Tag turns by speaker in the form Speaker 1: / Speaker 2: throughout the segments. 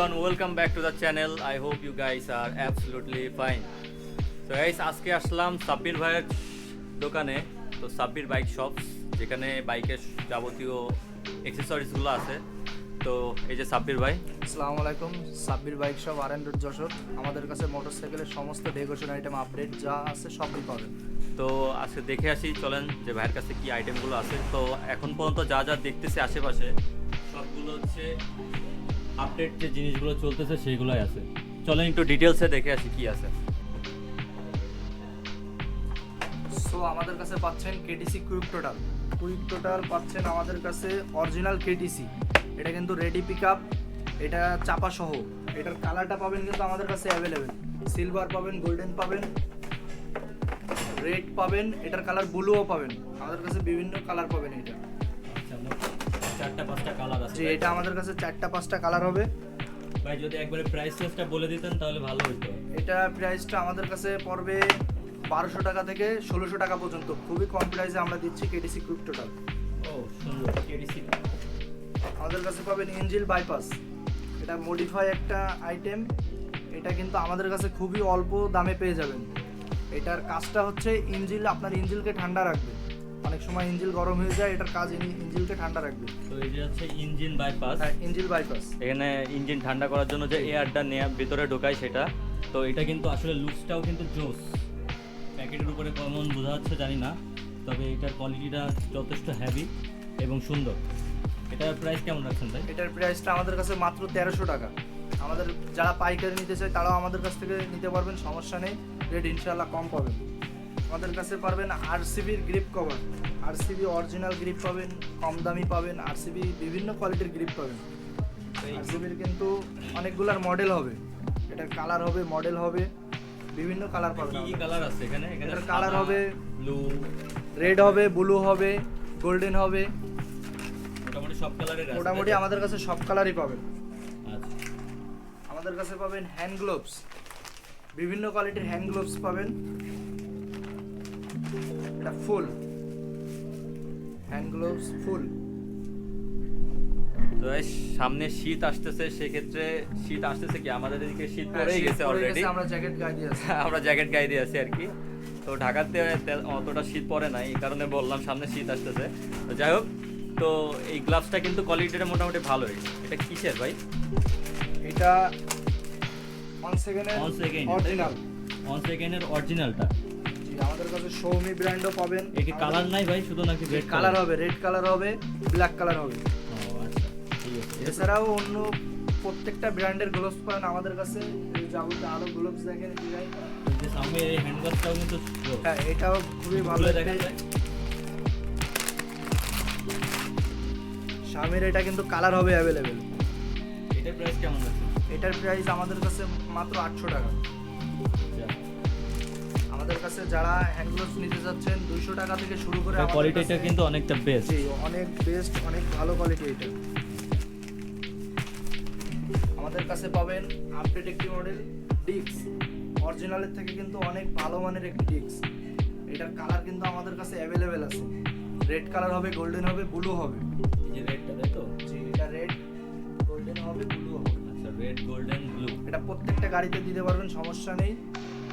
Speaker 1: everyone, welcome back to the channel. I hope you guys are absolutely fine. তো guys আজকে আসলাম সাব্বির ভাইয়ের দোকানে। তো সাব্বির বাইক শপস যেখানে বাইকের যাবতীয় অ্যাক্সেসরিজগুলো আছে। তো এই যে সাব্বির ভাই।
Speaker 2: আসসালামু আলাইকুম সাব্বির বাইক শপ আর এন্ড যশোর। আমাদের কাছে মোটরসাইকেলের সমস্ত ডেকোরেশন আইটেম আপডেট যা আছে সবই পাবেন।
Speaker 1: তো আজকে দেখে আসি চলেন যে ভাইয়ের কাছে কি আইটেমগুলো আছে। তো এখন পর্যন্ত যা যা দেখতেছি আশেপাশে সবগুলো হচ্ছে আপডেট যে জিনিসগুলো চলতেছে সেইগুলোই আছে। চলেন একটু ডিটেলসে দেখে আসি কি আছে।
Speaker 2: সো আমাদের কাছে পাচ্ছেন KTC quick total quick total পাচ্ছেন আমাদের কাছে অরিজিনাল কেটিসি এটা কিন্তু রেডি পিক আপ এটা চাপা সহ। এটার কালারটা পাবেন কিন্তু আমাদের কাছে অ্যাভেলেবেল সিলভার পাবেন গোল্ডেন পাবেন রেড পাবেন, এটার কালার ব্লুও পাবেন। আমাদের কাছে বিভিন্ন কালার পাবেন এটা
Speaker 1: চারটা পাঁচটা কালার আছে
Speaker 2: যে এটা আমাদের কাছে চারটা পাঁচটা কালার হবে।
Speaker 1: ভাই যদি একবারে প্রাইস লিস্টটা বলে দিতেন তাহলে ভালো হতো
Speaker 2: এটা প্রাইসটা আমাদের কাছে পড়বে বারোশো টাকা থেকে ষোলোশো টাকা পর্যন্ত। খুবই কম প্রাইসে আমরা দিচ্ছি কেটিসি কুইক টোটাল
Speaker 1: ও সুন্দর কেডিসি
Speaker 2: আমাদের কাছে পাবেন ইঞ্জিল বাইপাস এটা মডিফাই একটা আইটেম এটা কিন্তু আমাদের কাছে খুবই অল্প দামে পেয়ে যাবেন। এটার কাজটা হচ্ছে ইঞ্জিল আপনার ইঞ্জিলকে ঠান্ডা রাখবে। অনেক সময় ইঞ্জিল গরম হয়ে যায় এটার কাজ ইঞ্জিলকে ঠান্ডা রাখবে।
Speaker 1: তো এই যে হচ্ছে ইঞ্জিন বাইপাস
Speaker 2: হ্যাঁ ইঞ্জিল বাইপাস
Speaker 1: এখানে ইঞ্জিন ঠান্ডা করার জন্য যে এয়ারটা নেয়া ভিতরে ঢোকায় সেটা। তো এটা কিন্তু আসলে লুকসটাও কিন্তু জোস। প্যাকেটের উপরে কেমন বোঝা যাচ্ছে জানি না। তবে এটার কোয়ালিটিটা যথেষ্ট হ্যাভি এবং সুন্দর। এটার প্রাইস কেমন রাখছেন ভাই?
Speaker 2: এটার প্রাইসটা আমাদের কাছে মাত্র তেরোশো টাকা। আমাদের যারা পাইকারি নিতে চায় তারাও আমাদের কাছ থেকে নিতে পারবেন সমস্যা নেই। রেট ইনশাল্লাহ কম পাবেন। আমাদের কাছে পারবেন আরসিবির grip cover RCB original grip পাবেন কম দামি পাবেন আরসিবি বিভিন্ন কোয়ালিটির গ্রিপ পাবেন। আরসিবির কিন্তু অনেকগুলার মডেল হবে। এটার কালার হবে মডেল হবে বিভিন্ন কালার পাবেন
Speaker 1: কি কালার আছে এখানে? এখানে
Speaker 2: এটার কালার হবে
Speaker 1: ব্লু
Speaker 2: রেড হবে ব্লু হবে গোল্ডেন হবে।
Speaker 1: মোটামুটি সব কালারের আছে
Speaker 2: মোটামুটি আমাদের কাছে সব কালারই পাবেন।
Speaker 1: আচ্ছা।
Speaker 2: আমাদের কাছে পাবেন হ্যান্ড গ্লোভস বিভিন্ন কোয়ালিটির হ্যান্ড গ্লোভস পাবেন। এটা ফুল। হ্যান্ড গ্লোভস ফুল।
Speaker 1: তো এই সামনে শীত আসতেছে সেক্ষেত্রে শীত আসতেছে কি? আমাদের এদিকে শীত
Speaker 2: হ্যাঁ,
Speaker 1: পড়েই গেছে অলরেডি
Speaker 2: আমরা জ্যাকেট গায়ে দিয়ে আছি।
Speaker 1: আমরা জ্যাকেট গায়ে দিয়ে আছি আর কি। তো ঢাকাতে অতটা শীত পড়ে নাই এই কারণে বললাম সামনে শীত আসতেছে। তো যাই হোক তো এই গ্লাভসটা কিন্তু কোয়ালিটিটা মোটামুটি ভালোই। এটা কিসের ভাই?
Speaker 2: এটা ওয়ান সেকেন্ডের
Speaker 1: অন সেকেন্ড
Speaker 2: অরিজিনাল
Speaker 1: অন সেকেন্ডের অরিজিনালটা
Speaker 2: আমাদের কাছে সৌমি ব্র্যান্ডও পাবেন।
Speaker 1: এ কি কালার নাই ভাই শুধু নাকি রেড
Speaker 2: কালার হবে রেড কালার হবে ব্ল্যাক কালার হবে।
Speaker 1: আচ্ছা এটা
Speaker 2: এছাড়াও অন্য প্রত্যেকটা ব্র্যান্ডের গ্লোভস পাবেন আমাদের কাছে। যাবতীয় আরও গ্লোভস দেখেন এই জায়গায়।
Speaker 1: যে সামনে এই হ্যান্ড কিন্তু।
Speaker 2: হ্যাঁ এটাও খুবই ভালো
Speaker 1: দেখা যায়
Speaker 2: স্বামীর এটা কিন্তু কালার হবে অ্যাভেলেবেল
Speaker 1: এটার প্রাইস কেমন আছে?
Speaker 2: এটার প্রাইস আমাদের কাছে মাত্র আটশো টাকা।
Speaker 1: আচ্ছা।
Speaker 2: আমাদের কাছে যারা হ্যান্ড গ্লোভস নিতে যাচ্ছেন দুইশো টাকা থেকে শুরু করে আমাদের
Speaker 1: কোয়ালিটিটা কিন্তু অনেকটা বেস্ট
Speaker 2: জি অনেক বেস্ট অনেক ভালো কোয়ালিটি এটা। আমাদের কাছে পাবেন আপডেট একটি মডেল ডিক্স অরিজিনালের থেকে কিন্তু অনেক ভালো মানের একটি ডিক্স এটার কালার কিন্তু আমাদের কাছে অ্যাভেলেবেল আছে। রেড কালার হবে গোল্ডেন হবে ব্লু হবে।
Speaker 1: এই যে রেডটা তাই তো?
Speaker 2: জি এটা রেড গোল্ডেন হবে ব্লু হবে।
Speaker 1: আচ্ছা রেড গোল্ডেন ব্লু
Speaker 2: এটা প্রত্যেকটা গাড়িতে দিতে পারবেন সমস্যা নেই।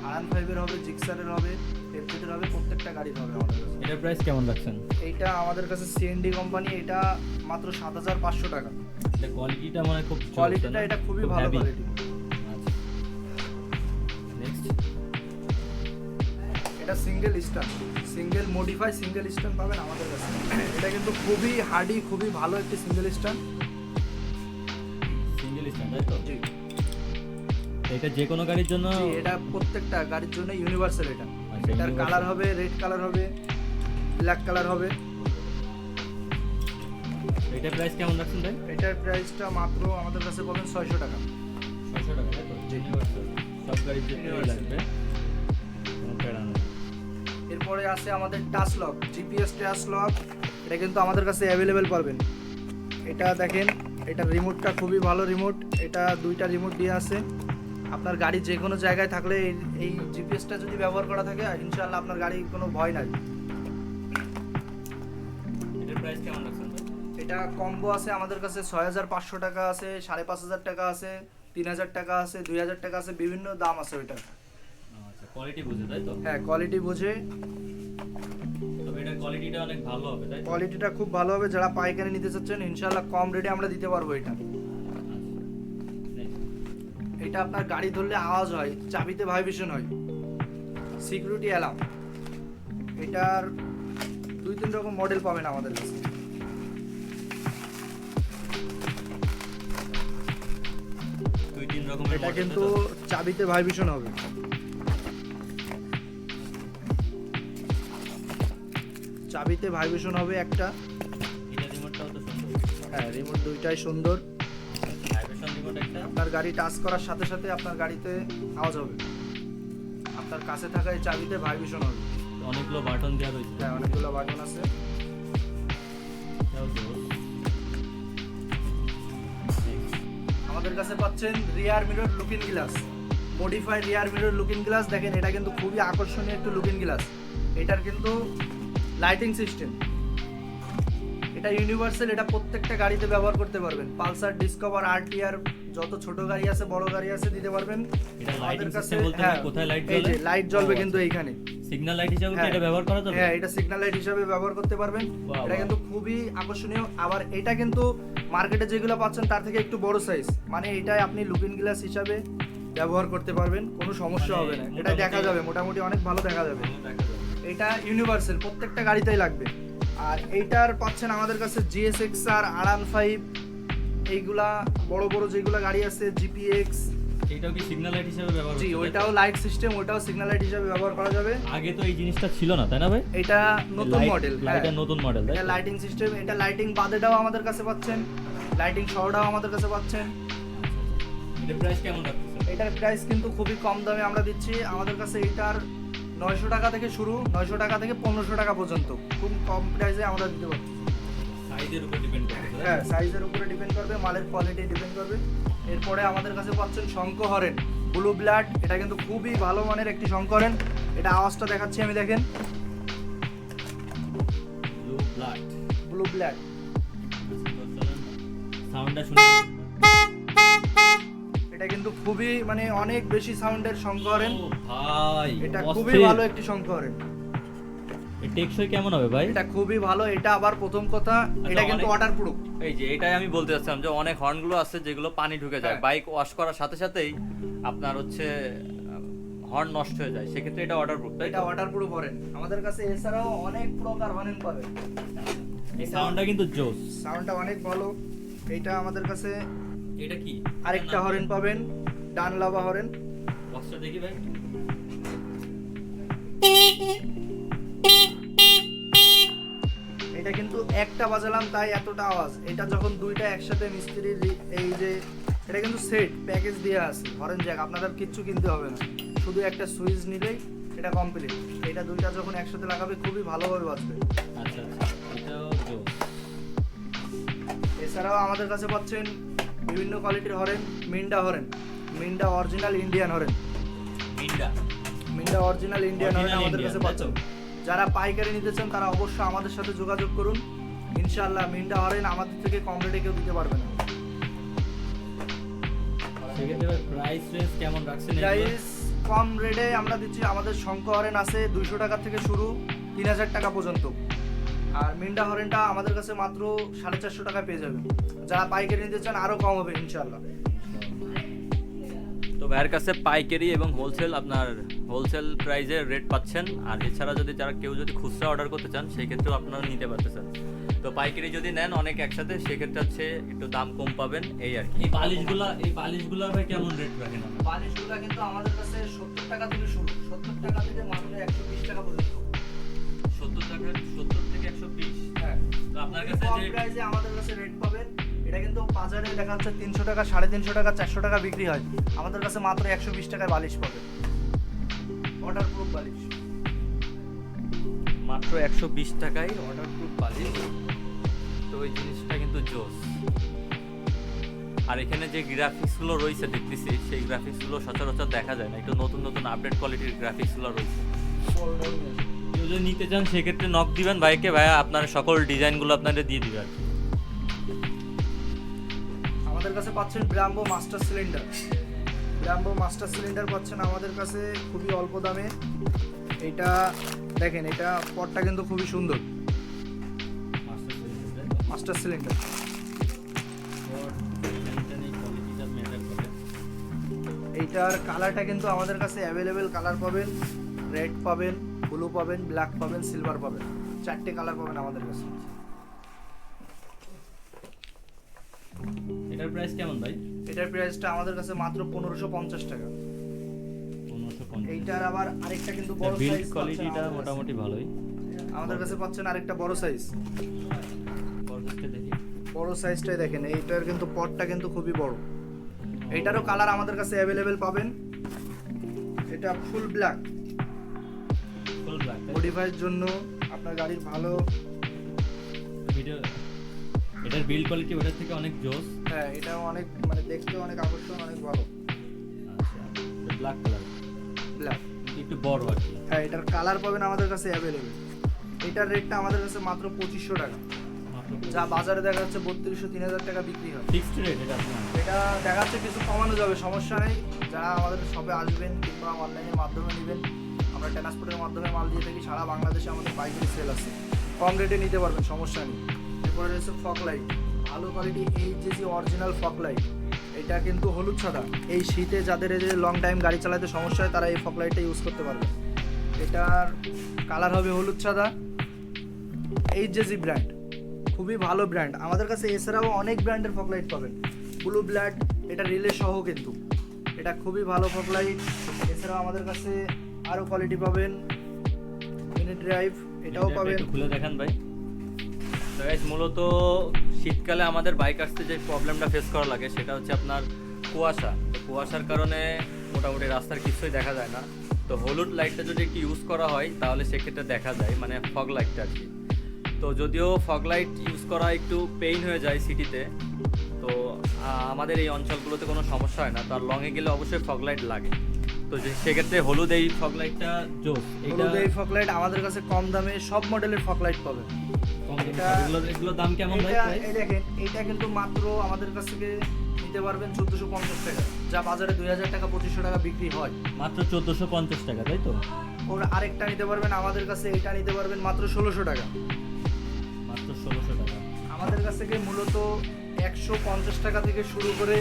Speaker 2: আয়ন ফাইভের হবে জিক্সারের হবে এফজেটের হবে প্রত্যেকটা গাড়ির হবে আমাদের কাছে।
Speaker 1: এটার প্রাইস কেমন রাখছেন?
Speaker 2: এইটা আমাদের কাছে সিএনডি কোম্পানি এটা মাত্র সাত হাজার পাঁচশো টাকা।
Speaker 1: এটা কোয়ালিটিটা মানে খুব
Speaker 2: কোয়ালিটিটা এটা খুবই ভালো কোয়ালিটি
Speaker 1: নেক্সট
Speaker 2: এটা single stand single modify single stand পাবেন আমাদের কাছে। এটা কিন্তু খুবই হার্ডি খুবই ভালো একটি সিঙ্গেল স্টান
Speaker 1: সিঙ্গেল স্ট্যান্ড তাই তো? এটা যে কোনো গাড়ির জন্য
Speaker 2: এটা প্রত্যেকটা গাড়ির জন্য ইউনিভার্সাল এটা।
Speaker 1: আচ্ছা,
Speaker 2: এটার কালার হবে রেড কালার হবে ব্ল্যাক কালার হবে।
Speaker 1: এটার প্রাইস কেমন রাখছেন ভাই?
Speaker 2: এটার প্রাইসটা মাত্র আমাদের কাছে বলেন ছয়শো টাকা।
Speaker 1: ছশো টাকা সব গাড়ির জন্য লাগবে।
Speaker 2: এরপরে আছে আমাদের touch lock GPS touch lock এটা কিন্তু আমাদের কাছে অ্যাভেলেবেল পাবেন। এটা দেখেন এটা রিমোটটা খুবই ভালো রিমোট এটা দুইটা রিমোট দিয়ে আছে। আপনার গাড়ি যে কোনো জায়গায় থাকলে এই- জিপিএসটা যদি ব্যবহার করা থাকে ইনশাআল্লাহ আপনার গাড়ি কোনো ভয় নাই। এটা কম্বো আছে আমাদের কাছে ছয় হাজার পাঁচশো টাকা আছে সাড়ে পাঁচ হাজার টাকা আছে তিন হাজার টাকা আছে দুই হাজার টাকা আছে বিভিন্ন দাম আছে
Speaker 1: আচ্ছা কোয়ালিটি বুঝে তাই তো?
Speaker 2: হ্যাঁ কোয়ালিটি বুঝে।
Speaker 1: তবে এটার কোয়ালিটিটা অনেক ভালো হবে তাই
Speaker 2: কোয়ালিটিটা খুব ভালো হবে যারা পাইকারি নিতে চাচ্ছেন ইনশাল্লাহ কম রেটে আমরা দিতে পারব এটা।
Speaker 1: আচ্ছা।
Speaker 2: এটা আপনার গাড়ি ধরলে আওয়াজ হয় চাবিতে ভাইব্রেশন হয়। সিকিউরিটি অ্যালার্ম এটার দুই তিন রকম মডেল পাবেন আমাদের কাছে।
Speaker 1: দুই তিন রকমের
Speaker 2: এটা কিন্তু? চাবিতে ভাইব্রেশন হবে। চাবিতে ভাইব্রেশন হবে একটা।
Speaker 1: এটা রিমোটটাও তো সুন্দর।
Speaker 2: হ্যাঁ রিমোট দুইটাই সুন্দর। আপনার গাড়ি টাচ করার সাথে সাথে আপনার গাড়িতে আওয়াজ হবে। আপনার কাছে থাকা এই চাবিতে ভাইব্রেশন হবে।
Speaker 1: অনেকগুলো বাটন দেওয়া রয়েছে।
Speaker 2: হ্যাঁ অনেকগুলো বাটন আছে। আমাদের কাছে পাচ্ছেন rear mirror looking glass modified rear mirror looking glass দেখেন এটা কিন্তু খুবই আকর্ষণীয় একটু লুকিং গ্লাস এটার কিন্তু লাইটিং সিস্টেম এটা ইউনিভার্সাল এটা প্রত্যেকটা গাড়িতে ব্যবহার করতে পারবেন। পালসার ডিসকভার আরটিআর যত ছোট গাড়ি আছে বড় গাড়ি আছে দিতে পারবেন।
Speaker 1: এটা লাইটিং সিস্টেম বলতে
Speaker 2: হ্যাঁ,
Speaker 1: কোথায় লাইট
Speaker 2: যে লাইট জ্বলবে কিন্তু
Speaker 1: আচ্ছা।
Speaker 2: এইখানে।
Speaker 1: সিগন্যাল লাইট হিসেবে। এটা ব্যবহার করা যাবে?
Speaker 2: হ্যাঁ এটা সিগন্যাল লাইট হিসাবে ব্যবহার করতে পারবেন। এটা কিন্তু খুবই আকর্ষণীয়। আবার এটা কিন্তু মার্কেটে যেগুলো পাচ্ছেন তার থেকে একটু বড় সাইজ মানে এটাই আপনি লুকিং গ্লাস হিসাবে ব্যবহার করতে পারবেন। কোনো সমস্যা
Speaker 1: মানে
Speaker 2: হবে না। এটা দেখা যাবে। মোটামুটি অনেক ভালো দেখা যাবে। এটা ইউনিভার্সাল প্রত্যেকটা গাড়িতেই লাগবে। আর এইটার পাচ্ছেন আমাদের কাছে জিএসএক্স আর আরান ফাইভ এইগুলা বড় বড় যেগুলো গাড়ি আছে জিপিএক্স
Speaker 1: এটাও কি সিগন্যাল লাইট হিসেবে ব্যবহার
Speaker 2: জি? ওইটাও লাইট সিস্টেম ওইটাও সিগন্যাল লাইট হিসাবে ব্যবহার করা যাবে।
Speaker 1: আগে তো এই জিনিসটা ছিল না তাই না ভাই?
Speaker 2: এটা নতুন মডেল
Speaker 1: লাইটের নতুন মডেল
Speaker 2: এটা লাইটিং সিস্টেম এটা লাইটিং বাদেটাও আমাদের কাছে পাচ্ছেন। লাইটিং সহটাও আমাদের কাছে পাচ্ছেন।
Speaker 1: এটা প্রাইস কেমন রাখতেছেন?
Speaker 2: এটার প্রাইস কিন্তু খুবই কম দামে আমরা দিচ্ছি। আমাদের কাছে এটার নয়শো টাকা থেকে শুরু নয়শো টাকা থেকে পনেরোশো টাকা পর্যন্ত। খুব কম প্রাইসে আমরা দিতে পারছি
Speaker 1: সাইজের উপর ডিপেন্ড তো?
Speaker 2: হ্যাঁ সাইজের উপরে ডিপেন্ড করবে মালের কোয়ালিটি ডিপেন্ড করবে। এরপরে আমাদের কাছে পাচ্ছেন শঙ্খ হরেন ব্লু ব্লাড এটা কিন্তু খুবই ভালো মানের একটি শঙ্খ হরেন এটা আওয়াজটা দেখাচ্ছি আমি দেখেন।
Speaker 1: ব্লু ব্লাড
Speaker 2: ব্লু ব্লাড
Speaker 1: সাউন্ডটা শুনে
Speaker 2: এটা কিন্তু খুবই মানে অনেক বেশি সাউন্ডের শঙ্খ
Speaker 1: ভাই
Speaker 2: এটা খুবই ভালো একটি
Speaker 1: এর টেকসই কেমন হবে ভাই?
Speaker 2: এটা খুবই ভালো এটা আবার প্রথম কথা এটা কিন্তু ওয়াটার প্রুফ
Speaker 1: এই যে এটাই আমি বলতে চাচ্ছিলাম যে অনেক হর্নগুলো আছে যেগুলো পানি ঢুকে যায়।
Speaker 2: হ্যাঁ।
Speaker 1: বাইক ওয়াশ করার সাথে সাথেই আপনার হচ্ছে হর্ন নষ্ট হয়ে যায়। সেক্ষেত্রে এটা অর্ডার প্রুফ
Speaker 2: এটা ওয়াটার প্রুফ হরেন আমাদের কাছে এছাড়াও অনেক প্রকার হরেন পাবে
Speaker 1: এই সাউন্ডটা কিন্তু জোস।
Speaker 2: সাউন্ডটা অনেক ভালো। এটা আমাদের কাছে
Speaker 1: এটা কি?
Speaker 2: আরেকটা হরেন পাবেন ডান লাভা হরেন।
Speaker 1: বক্সটা দেখি ভাই।
Speaker 2: এটা কিন্তু একটা বাজালাম তাই এতটা আওয়াজ। এটা যখন দুইটা একসাথে মিস্ত্রির এই যে এটা কিন্তু সেট প্যাকেজ দিয়ে আছে। হরেন জ্যাক আপনাদের কিচ্ছু কিনতে হবে না। শুধু একটা সুইচ নিলেই এটা কমপ্লিট এটা দুইটা যখন একসাথে লাগাবে খুবই ভালোভাবে বাজবে
Speaker 1: আচ্ছা আচ্ছা।
Speaker 2: এছাড়াও আমাদের কাছে পাচ্ছেন বিভিন্ন কোয়ালিটির horn Minda horn Minda original Indian horn.
Speaker 1: Minda.
Speaker 2: Minda original Indian horn আমাদের কাছে পাচ্ছেন যারা পাইকারি নিতে চান তারা অবশ্যই আমাদের সাথে যোগাযোগ করুন। ইনশাআল্লাহ মিন্ডা হরেন আমাদের থেকে কম রেটে কেউ দিতে পারবে না।
Speaker 1: সেক্ষেত্রে প্রাইস রেঞ্জ কেমন রাখছেন
Speaker 2: প্রাইস কম রেটে আমরা দিচ্ছি আমাদের শঙ্খ হরেন আছে দুইশো টাকা থেকে শুরু তিন হাজার টাকা পর্যন্ত। আর মিন্ডা হরেনটা আমাদের কাছে মাত্র সাড়ে চারশো টাকা পেয়ে যাবেন যারা পাইকারি নিতে চান আরও কম হবে ইনশাল্লাহ
Speaker 1: তো ভাইয়ের কাছে পাইকারি এবং হোলসেল আপনার হোলসেল প্রাইজের রেট পাচ্ছেন। আর এছাড়া যদি যারা কেউ যদি খুচরা অর্ডার করতে চান সেই ক্ষেত্রেও আপনারা নিতে পারতেছেন। তো পাইকারি যদি নেন অনেক একসাথে সেক্ষেত্রে হচ্ছে একটু দাম কম পাবেন এই আর কি। এই বালিশগুলা এই বালিশগুলা ভাই কেমন রেট রাখেন?
Speaker 2: বালিশগুলো কিন্তু আমাদের কাছে সত্তর টাকা থেকে শুরু। সত্তর টাকা থেকে মাত্র একশো বিশ টাকা পর্যন্ত।
Speaker 1: সত্তর টাকা
Speaker 2: হ্যাঁ।
Speaker 1: তো আপনার কাছে যে
Speaker 2: প্রাইসে আমাদের কাছে রেট পাবেন। এটা কিন্তু বাজারে দেখা যাচ্ছে তিনশো টাকা সাড়ে তিনশো টাকা চারশো টাকা বিক্রি হয়। আমাদের কাছে মাত্র একশো বিশ টাকায় বালিশ পাবে ওয়াটার প্রুফ বালিশ।
Speaker 1: মাত্র একশো বিশ টাকায় অর্ডার প্রুফ বালিশ। তো ওই জিনিসটা কিন্তু জোস। আর এখানে যে গ্রাফিক্সগুলো রয়েছে দেখতেছি সেই গ্রাফিক্সগুলো সচরাচর দেখা যায় না। একটু নতুন নতুন আপডেট কোয়ালিটির গ্রাফিক্সগুলো রয়েছে। কেউ যদি নিতে চান সেক্ষেত্রে নক দিবেন ভাইকে। ভাইয়া আপনার সকল ডিজাইনগুলো আপনাদের দিয়ে দিবে আর
Speaker 2: আমাদের কাছে পাচ্ছেন Brembo master cylinder Brembo master cylinder পাচ্ছেন আমাদের কাছে খুবই অল্প দামে। এটা দেখেন এটা পটটা কিন্তু খুবই সুন্দর।
Speaker 1: মাস্টার সিলিন্ডার
Speaker 2: এইটার কালারটা কিন্তু আমাদের কাছে অ্যাভেলেবেল কালার পাবেন। রেড পাবেন। ব্লু পাবেন ব্ল্যাক পাবেন সিলভার পাবেন। চারটে কালার পাবেন আমাদের কাছে।
Speaker 1: এটার প্রাইস কেমন ভাই?
Speaker 2: এটার প্রাইসটা আমাদের কাছে মাত্র পনেরোশো পঞ্চাশ টাকা। এইটার আবার আরেকটা কিন্তু বড় সাইজ
Speaker 1: কোয়ালিটিটা মোটামুটি ভালোই।
Speaker 2: আমাদের কাছে পাচ্ছেন আরেকটা বড় সাইজ বড় সাইজটাই দেখেন এইটার কিন্তু পটটা কিন্তু খুবই বড়। এইটারও কালার আমাদের কাছে অ্যাভেলেবেল পাবেন। এটা ফুল ব্ল্যাক মডিফাইয়ের জন্য আপনার গাড়ির ভালো
Speaker 1: ভিডিও এটার বিল্ড কোয়ালিটি ওটার থেকে অনেক জোস।
Speaker 2: হ্যাঁ এটা অনেক মানে দেখতে অনেক আকর্ষণ অনেক ভালো।
Speaker 1: আচ্ছা ব্ল্যাক কালার
Speaker 2: ব্ল্যাক
Speaker 1: একটু বড় আর কি।
Speaker 2: হ্যাঁ এটার কালার পাবেন আমাদের কাছে অ্যাভেলেবেল এটার রেটটা আমাদের কাছে মাত্র পঁচিশশো টাকা। যা বাজারে দেখা যাচ্ছে বত্রিশশো তিন হাজার টাকা বিক্রি হয়।
Speaker 1: ফিক্সড রেট এটা আপনার?
Speaker 2: এটা দেখা যাচ্ছে কিছু কমানো যাবে সমস্যা নেই। যারা আমাদের শপে আসবেন কিংবা অনলাইনের মাধ্যমে নেবেন আমরা ট্রান্সপোর্টের মাধ্যমে মাল দিয়ে থাকি, সারা বাংলাদেশে আমাদের পাইকারি সেল আছে। কম রেটে নিতে পারবেন, সমস্যা নেই। এরপরে রয়েছে ফক লাইট ভালো কোয়ালিটি এই যে যে অরিজিনাল ফক লাইট এটা কিন্তু হলুদ সাদা। এই শীতে যাদের এই যে লং টাইম গাড়ি চালাতে সমস্যা হয়, তারা এই ফক লাইটটা ইউজ করতে পারবে। এটার কালার হবে হলুদ সাদা। এইচ জেসি ব্র্যান্ড খুবই ভালো ব্র্যান্ড আমাদের কাছে এছাড়াও অনেক ব্র্যান্ডের ফকলাইট পাবেন। ব্লু ব্ল্যাড এটা রিলে সহ কিন্তু। এটা খুবই ভালো ফকলাইট এছাড়াও আমাদের কাছে আরও কোয়ালিটি পাবেন। মিনি ড্রাইভ এটাও পাবেন।
Speaker 1: একটু খুলে দেখান ভাই। তো guys, মূলত শীতকালে আমাদের বাইক আসতে যে প্রবলেমটা ফেস করা লাগে সেটা হচ্ছে আপনার কুয়াশা। কুয়াশার কারণে মোটামুটি রাস্তার কিছুই দেখা যায় না। তো হলুদ লাইটটা যদি একটু ইউজ করা হয় তাহলে সেক্ষেত্রে দেখা যায় মানে ফগ লাইটটা আর কি তো যদিও ফগ লাইট ইউজ করা একটু পেইন হয়ে যায় সিটিতে তো আমাদের এই অঞ্চলগুলোতে কোনো সমস্যা হয় না। তার লংয়ে গেলে অবশ্যই ফগ লাইট লাগে। তো যে- সেক্ষেত্রে হলুদ এই ফগ লাইটটা জোস
Speaker 2: হলুদ এই ফকলাইট আমাদের কাছে কম দামে সব মডেলের ফকলাইট পাবেন এটা-
Speaker 1: এগুলো দাম কেমন ভাই
Speaker 2: এটা এই দেখেন এইটা কিন্তু মাত্র আমাদের কাছ থেকে নিতে পারবেন চোদ্দোশো পঞ্চাশ টাকা। যা বাজারে দুই হাজার টাকা পঁচিশশো টাকা বিক্রি হয়।
Speaker 1: মাত্র চোদ্দোশো পঞ্চাশ টাকা তাই তো?
Speaker 2: ওর আরেকটা নিতে পারবেন আমাদের কাছে এটা নিতে পারবেন মাত্র ষোলোশো টাকা।
Speaker 1: মাত্র ষোলোশো টাকা।
Speaker 2: আমাদের কাছ থেকে মূলত একশো পঞ্চাশ টাকা থেকে শুরু করে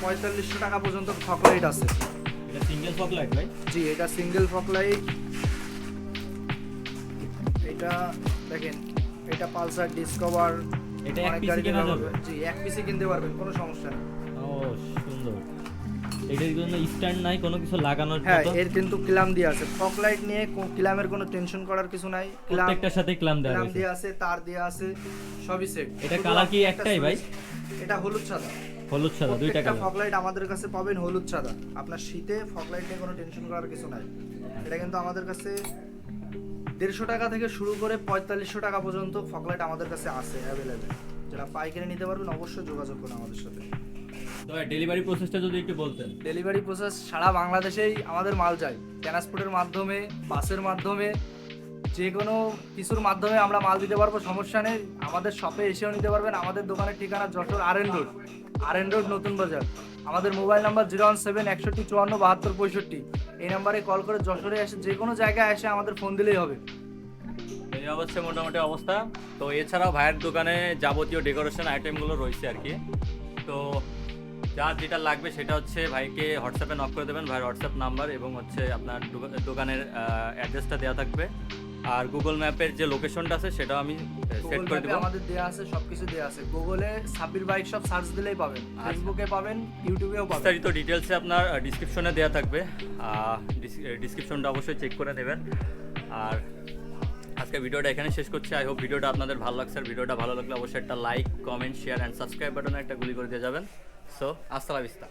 Speaker 2: পঁয়তাল্লিশশো টাকা পর্যন্ত ফকলাইট আছে।
Speaker 1: এটা সিঙ্গেল ফক লাইট ভাই
Speaker 2: জি এটা সিঙ্গেল ফকলাইট এটা দেখেন এটা পালসার ডিসকভার
Speaker 1: এটা এক ই কেনা যাবে?
Speaker 2: জি এক পিসে কিনতে পারবেন কোনো সমস্যা নেই।
Speaker 1: ও সুন্দর। এটার জন্য স্ট্যান্ড নাই কোনো কিছু লাগানোর
Speaker 2: হ্যাঁ এর কিন্তু ক্লাম দিয়ে আছে। ফকলাইট নিয়ে ক্লামের কোনো টেনশন করার কিছু নাই। ক্লাম
Speaker 1: প্রত্যেকটার সাথে ক্লাম দেওয়া
Speaker 2: ক্লাম
Speaker 1: রয়েছে।
Speaker 2: দিয়ে আছে তার দিয়ে আছে সবই সেট
Speaker 1: এটা colour কি একটাই ভাই?
Speaker 2: এটা হলুদ সাদা।
Speaker 1: হলুদ সাদা দুইটা কালার
Speaker 2: ফগলাইট আমাদের কাছে পাবেন হলুদ সাদা। আপনার শীতে ফগলাইট নিয়ে কোনো টেনশন করার কিছু নাই। এটা কিন্তু আমাদের কাছে দেড়শো টাকা থেকে শুরু করে পঁয়তাল্লিশশো টাকা পর্যন্ত ফগলাইট আমাদের কাছে আছে অ্যাভেলেবেল যারা পাইকারি নিতে পারবেন অবশ্যই যোগাযোগ করুন আমাদের সাথে।
Speaker 1: ডেলিভারি প্রসেসটা যদি একটু বলতেন।
Speaker 2: ডেলিভারি প্রসেস সারা বাংলাদেশেই আমাদের মাল যায়। ট্রান্সপোর্টের মাধ্যমে বাসের মাধ্যমে যে কোনো কিছুর মাধ্যমে আমরা মাল দিতে পারব, সমস্যা নেই। আমাদের শপে এসেও নিতে পারবেন। আমাদের দোকানের ঠিকানা Jessore R N road R N road নতুন বাজার। আমাদের mobile number zero one seven একষট্টি, চুয়ান্ন, বাহাত্তর, পঁয়ষট্টি। এই নাম্বারে কল করে যশোরে এসে যে কোনো জায়গায় এসে আমাদের ফোন দিলেই হবে।
Speaker 1: এই অবস্থা মোটামুটি অবস্থা। তো এছাড়াও ভাইয়ের দোকানে যাবতীয় ডেকোরেশন আইটেমগুলো রয়েছে আর কি। তো যার যেটা লাগবে সেটা হচ্ছে ভাইকে হোয়াটসঅ্যাপে নক করে দেবেন ভাইয়ের হোয়াটসঅ্যাপ নাম্বার এবং হচ্ছে আপনার দোকা- দোকানের অ্যাড্রেসটা দেওয়া থাকবে। আর গুগল ম্যাপের যে লোকেশনটা আছে সেটাও আমি সেট করে দেবো।
Speaker 2: আমাদের দেওয়া আছে সবকিছু দেওয়া আছে। গুগলে সাবির বাইক সব সার্চ দিলেই পাবেন।
Speaker 1: আচ্ছা।
Speaker 2: ফেসবুকে পাবেন ইউটিউবেও পাবেন।
Speaker 1: বিস্তারিত ডিটেলসে আপনার ডিসক্রিপশনে দেওয়া থাকবে। ডিসক্রিপশনটা অবশ্যই চেক করে নেবেন। আর আজকে ভিডিওটা এখানে শেষ করছি। আই হোপ ভিডিওটা আপনাদের ভালো লাগছে। আর ভিডিওটা ভালো লাগলে অবশ্যই একটা like comment share and subscribe বাটনে একটা গুলি করে দিয়ে যাবেন। সো আসসালাম ইস্তা